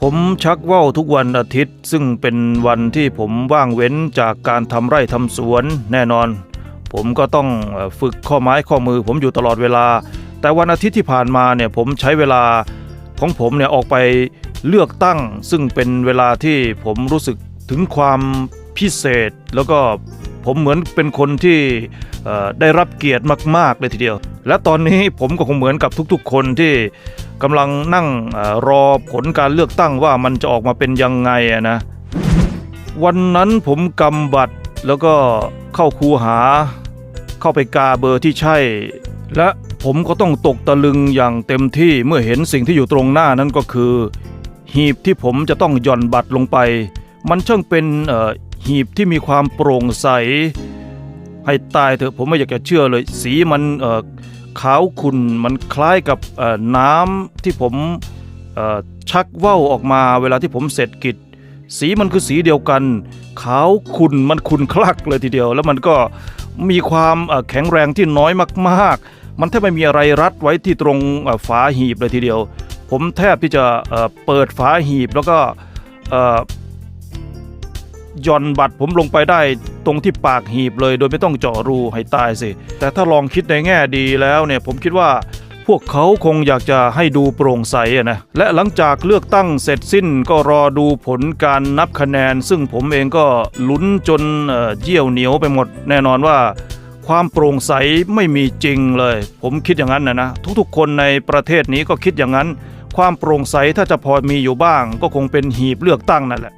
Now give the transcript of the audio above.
ผมชักว่าวทุกวันอาทิตย์ ซึ่งเป็นวันที่ผมว่างเว้นจากการทำไร่ทำสวนแน่นอน ผมก็ต้องฝึกข้อไม้ข้อมือ ผมอยู่ตลอดเวลา แต่วันอาทิตย์ที่ผ่านมาเนี่ยผมใช้เวลาของผมเนี่ยออกไปเลือกตั้ง ซึ่งเป็นเวลาที่ผมรู้สึกถึงความพิเศษแล้วก็ ผมเหมือนเป็นคนที่ได้รับเกียรติมาก ๆ เลยทีเดียว และตอนนี้ผมก็คงเหมือนกับทุกๆ คนที่กำลังนั่งรอผลการเลือกตั้งว่ามันจะออกมาเป็นยังไงอะนะ วันนั้นผมกำบัตรแล้วก็เข้าคูหา เข้าไปกาเบอร์ที่ใช่ และผมก็ต้องตกตะลึงอย่างเต็มที่เมื่อเห็นสิ่งที่อยู่ตรงหน้านั้นก็คือ หีบที่ผมจะต้องหย่อนบัตรลงไป มันช่างเป็น หีบที่มีความโปร่งใส ให้ตายเถอะผมไม่อยากจะเชื่อเลย สีมันเอ่อขาวขุ่นมันคล้ายกับน้ำที่ผมชักว่าวออกมาเวลาที่ผมเสร็จกิจ สีมันคือสีเดียวกัน ขาวขุ่นมันขุ่นคลักเลยทีเดียว แล้วมันก็มีความแข็งแรงที่น้อยมากๆ มันแทบไม่มีอะไรรัดไว้ที่ตรงฝาหีบเลยทีเดียว ผมแทบที่จะเปิดฝาหีบแล้วก็ หย่อนบัตรผมลงไปได้ตรงที่ปากหีบเลย โดยไม่ต้องเจาะรูให้ตายสิ แต่ถ้าลองคิดในแง่ดีแล้วเนี่ยผมคิดว่าพวกเขาคงอยากจะให้ดูโปร่งใสนะ และหลังจากเลือกตั้งเสร็จสิ้นก็รอดูผลการนับคะแนน ซึ่งผมเองก็ลุ้นจนเอ่อเยี่ยวเหนียวไปหมด แน่นอนว่าความโปร่งใสไม่มีจริงเลย ผมคิดอย่างนั้นนะนะ ทุกๆ คนในประเทศนี้ก็คิดอย่างนั้น ความโปร่งใสถ้าจะพอมีอยู่บ้าง ก็คงเป็นหีบเลือกตั้งนั่นแหละ